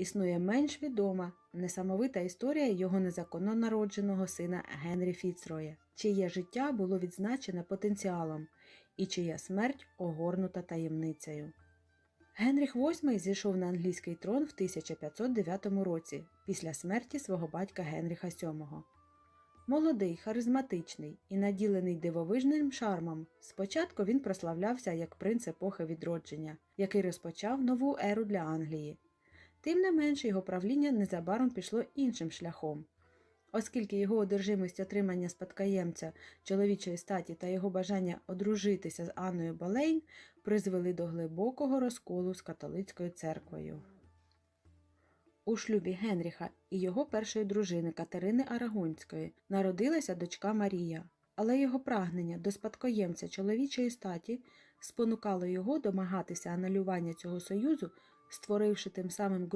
існує менш відома несамовита історія його незаконно народженого сина Генрі Фіцроя, чиє життя було відзначене потенціалом і чия смерть огорнута таємницею. Генріх VIII зійшов на англійський трон в 1509 році після смерті свого батька Генріха VII. Молодий, харизматичний і наділений дивовижним шармом, спочатку він прославлявся як принц епохи відродження, який розпочав нову еру для Англії. Тим не менше його правління незабаром пішло іншим шляхом. Оскільки його одержимість отримання спадкоємця чоловічої статі та його бажання одружитися з Анною Болейн призвели до глибокого розколу з католицькою церквою. У шлюбі Генріха і його першої дружини Катерини Арагонської народилася дочка Марія, але його прагнення до спадкоємця чоловічої статі спонукало його домагатися анулювання цього союзу, створивши тим самим